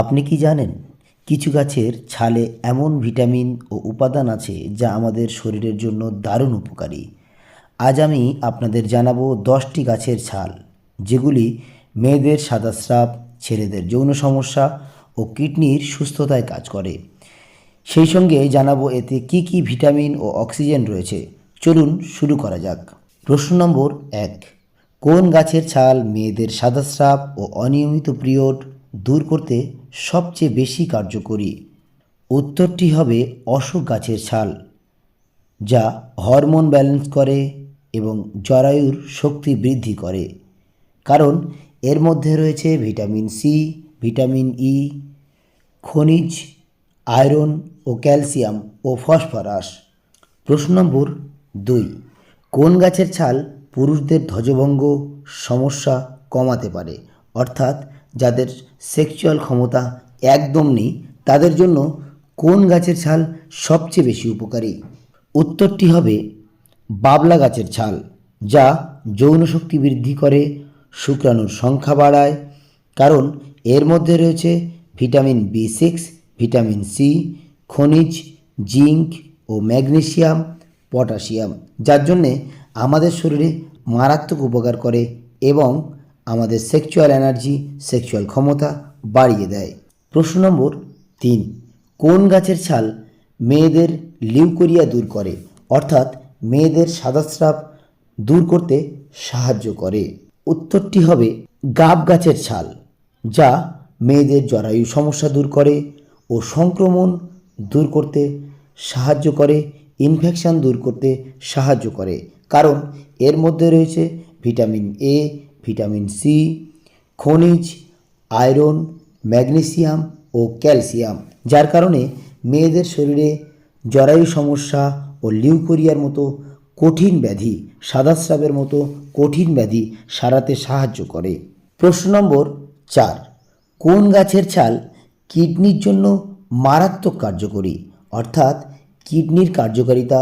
আপনি কি জানেন, কিছু গাছের ছালে এমন ভিটামিন ও উপাদান আছে যা আমাদের শরীরের জন্য দারুণ উপকারী। আজ আমি আপনাদের জানাব দশটি গাছের ছাল, যেগুলি মেয়েদের সাদাস্রাব ছেলেদের যৌন সমস্যা ও কিডনির সুস্থতায় কাজ করে। সেই সঙ্গে জানাব এতে কি কি ভিটামিন ও অক্সিজেন রয়েছে। চলুন শুরু করা যাক। প্রশ্ন নম্বর এক, কোন গাছের ছাল মেয়েদের সাদাস্রাব ও অনিয়মিত পিরিয়ড দূর করতে সবচেয়ে বেশি কার্যকরী। উত্তরটি হবে অশোক গাছের ছাল, যা হরমোন ব্যালেন্স করে এবং জরায়ুর শক্তি বৃদ্ধি করে। কারণ এর মধ্যে রয়েছে ভিটামিন সি, ভিটামিন ই, খনিজ, আয়রন ও ক্যালসিয়াম ও ফসফরাস। প্রশ্ন নম্বর দুই, কোন গাছের ছাল পুরুষদের ধ্বজভঙ্গ সমস্যা কমাতে পারে? অর্থাৎ যাদের সেক্সুয়াল ক্ষমতা একদম নেই, তাদের জন্য কোন গাছের ছাল সবচেয়ে বেশি উপকারী? উত্তরটি হবে বাবলা গাছের ছাল, যা যৌন শক্তি বৃদ্ধি করে, শুক্রাণুর সংখ্যা বাড়ায়, কারণ এর মধ্যে রয়েছে vitamin B six, vitamin C, খনিজ, জিঙ্ক ও ম্যাগনেসিয়াম, পটাশিয়াম, যার জন্যে আমাদের শরীরে মারাত্মক উপকার করে এবং আমাদের সেক্সুয়াল এনার্জি সেক্সুয়াল ক্ষমতা বাড়িয়ে দেয়। প্রশ্ন নম্বর তিন, কোন গাছের ছাল মেয়েদের লিউকোরিয়া দূর করে? অর্থাৎ মেয়েদের সাদাস্রাব দূর করতে সাহায্য করে। উত্তরটি হবে গাব গাছের ছাল, যা মেয়েদের জরায়ু সমস্যা দূর করে ও সংক্রমণ দূর করতে সাহায্য করে ইনফেকশন দূর করতে সাহায্য করে। কারণ এর মধ্যে রয়েছে ভিটামিন এ ভিটামিন সি, খনিজ, আয়রন, ম্যাগনেসিয়াম ও ক্যালসিয়াম। যার কারণে মেয়েদের শরীরে জরায়ু সমস্যা ও লিউকোরিয়ার মতো কঠিন ব্যাধি সাদাস্রাবের মতো কঠিন ব্যাধি সারাতে সাহায্য করে। প্রশ্ন নম্বর চার, কোন গাছের ছাল কিডনির জন্য মারাত্মক কার্যকরী? অর্থাৎ কিডনির কার্যকারিতা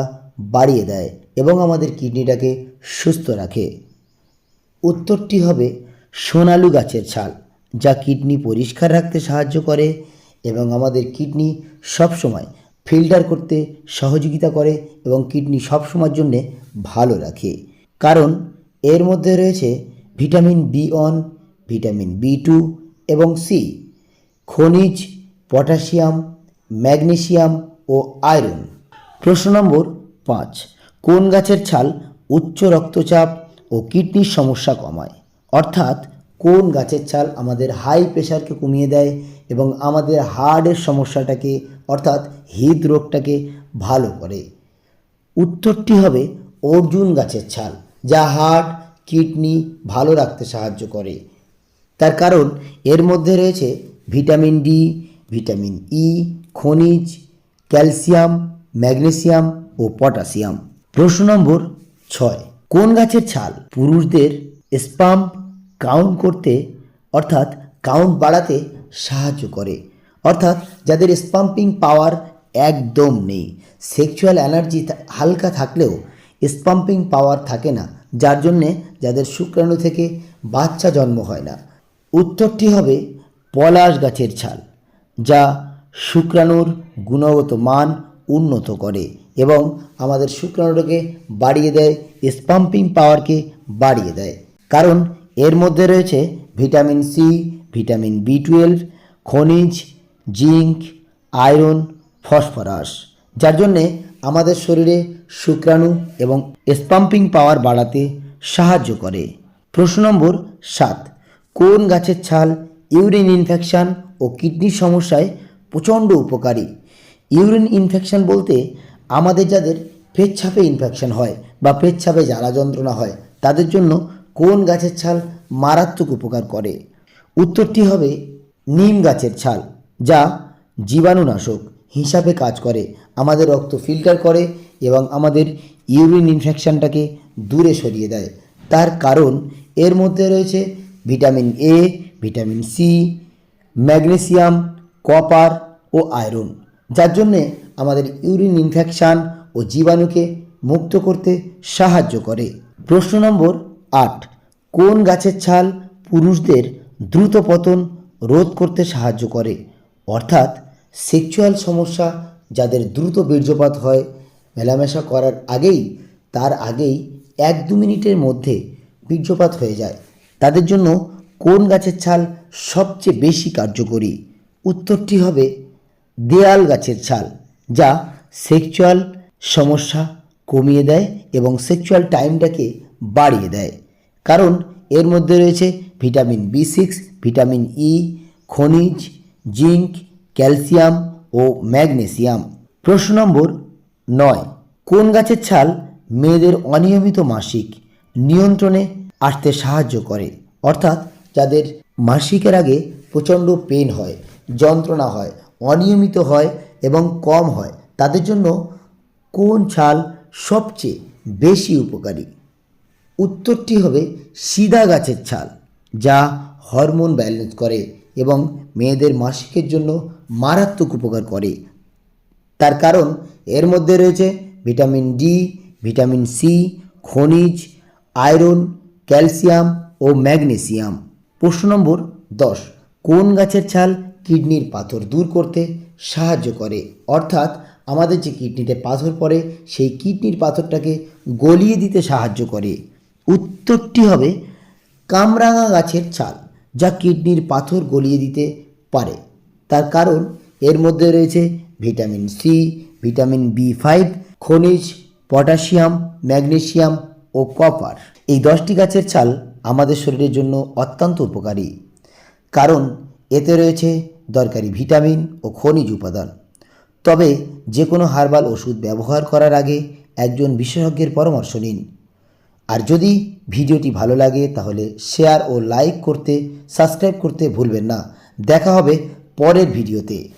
বাড়িয়ে দেয় এবং আমাদের কিডনিটাকে সুস্থ রাখে। উত্তরটি হবে সোনালু গাছের ছাল, যা কিডনি পরিষ্কার রাখতে সাহায্য করে এবং আমাদের কিডনি সবসময় ফিল্টার করতে সহযোগিতা করে এবং কিডনি সবসময়ের জন্যে ভালো রাখে। কারণ এর মধ্যে রয়েছে vitamin B one, vitamin B two এবং সি, খনিজ, পটাশিয়াম, ম্যাগনেসিয়াম ও আয়রন। প্রশ্ন নম্বর পাঁচ, কোন গাছের ছাল উচ্চ রক্তচাপ ও কিডনির সমস্যা কমায়। অর্থাৎ কোন গাছের ছাল আমাদের হাই প্রেশারকে কমিয়ে দেয় এবং আমাদের হার্টের সমস্যাটাকে, অর্থাৎ হৃদরোগটাকে ভালো করে। উত্তরটি হবে অর্জুন গাছের ছাল, যা হার্ট কিডনি ভালো রাখতে সাহায্য করে। তার কারণ এর মধ্যে রয়েছে ভিটামিন ডি ভিটামিন ই খনিজ, ক্যালসিয়াম, ম্যাগনেসিয়াম ও পটাশিয়াম প্রশ্ন নম্বর ছয়। কোন গাছের ছাল পুরুষদের স্পাম্প কাউন্ট করতে, অর্থাৎ কাউন্ট বাড়াতে সাহায্য করে? অর্থাৎ যাদের স্পাম্পিং পাওয়ার একদম নেই, সেক্সুয়াল এনার্জি হালকা থাকলেও স্পাম্পিং পাওয়ার থাকে না, যার জন্যে যাদের শুক্রাণু থেকে বাচ্চা জন্ম হয় না। উত্তরটি হবে পলাশ গাছের ছাল, যা শুক্রাণুর গুণগত মান উন্নত করে। এবং আমাদের শুক্রাণুটাকে বাড়িয়ে দেয় স্পাম্পিং পাওয়ারকে বাড়িয়ে দেয়। কারণ এর মধ্যে রয়েছে vitamin C vitamin B twelve খনিজ জিঙ্ক আয়রন ফসফরাস যার জন্যে আমাদের শরীরে শুক্রাণু এবং স্পাম্পিং পাওয়ার বাড়াতে সাহায্য করে। প্রশ্ন নম্বর সাত, কোন গাছের ছাল ইউরিন ইনফেকশান ও কিডনির সমস্যায় প্রচণ্ড উপকারী? ইউরিন ইনফেকশান বলতে আমাদের যাদের পেচ্ছাপে ইনফেকশন হয় বা পেচ্ছাপে জ্বালা যন্ত্রণা হয়, তাদের জন্য কোন গাছের ছাল মারাত্মক উপকার করে? উত্তরটি হবে নিম গাছের ছাল, যা জীবাণুনাশক হিসাবে কাজ করে, আমাদের রক্ত ফিল্টার করে এবং আমাদের ইউরিন ইনফেকশনটাকে দূরে সরিয়ে দেয়। তার কারণ এর মধ্যে রয়েছে vitamin A vitamin C magnesium copper O iron যার জন্যে আমাদের ইউরিন ইনফেকশান ও জীবাণুকে মুক্ত করতে সাহায্য করে। প্রশ্ন নম্বর আট, কোন গাছের ছাল পুরুষদের দ্রুত পতন রোধ করতে সাহায্য করে? অর্থাৎ সেক্সুয়াল সমস্যা যাদের দ্রুত বীর্যপাত হয়, মেলামেশা করার আগেই, তার আগেই এক দু মিনিটের মধ্যে বীর্যপাত হয়ে যায়। তাদের জন্য কোন গাছের ছাল সবচেয়ে বেশি কার্যকরী? উত্তরটি হবে দেয়াল গাছের ছাল, যা সেক্সুয়াল সমস্যা কমিয়ে দেয় এবং সেক্সুয়াল টাইমটাকে বাড়িয়ে দেয়। কারণ এর মধ্যে রয়েছে vitamin B six vitamin E খনিজ, জিঙ্ক, ক্যালসিয়াম ও ম্যাগনেসিয়াম। প্রশ্ন নম্বর নয়, কোন গাছের ছাল মেয়েদের অনিয়মিত মাসিক নিয়ন্ত্রণে আসতে সাহায্য করে? অর্থাৎ যাদের মাসিকের আগে প্রচণ্ড পেন হয়, যন্ত্রণা হয় অনিয়মিত হয় এবং কম হয়। তাদের জন্য কোন ছাল সবচেয়ে বেশি উপকারী? উত্তরটি হবে সিদা গাছের ছাল, যা হরমোন ব্যালেন্স করে এবং মেয়েদের মাসিকের জন্য মারাত্মক উপকার করে। তার কারণ, এর মধ্যে রয়েছে ভিটামিন ডি, ভিটামিন সি, খনিজ, আয়রন, ক্যালসিয়াম ও ম্যাগনেসিয়াম। প্রশ্ন নম্বর দশ, কোন গাছের ছাল কিডনির পাথর দূর করতে সাহায্য করে। অর্থাৎ আমাদের যে কিডনিতে পাথর পড়ে, সেই কিডনির পাথরটাকে গলিয়ে দিতে সাহায্য করে। উত্তরটি হবে কামরাঙা গাছের ছাল, যা কিডনির পাথর গলিয়ে দিতে পারে। তার কারণ, এর মধ্যে রয়েছে vitamin C, vitamin B five, খনিজ, পটাশিয়াম ম্যাগনেসিয়াম ও কপার। এই দশটি গাছের ছাল আমাদের শরীরের জন্য অত্যন্ত উপকারী। কারণ, এতে রয়েছে দরকারি ভিটামিন ও খনিজ উপাদান। তবে যে কোনো হার্বাল ওষুধ ব্যবহার করার আগে একজন বিশেষজ্ঞের পরামর্শ নিন। আর যদি ভিডিওটি ভালো লাগে, তাহলে শেয়ার ও লাইক করতে, সাবস্ক্রাইব করতে ভুলবেন না। দেখা হবে পরের ভিডিওতে।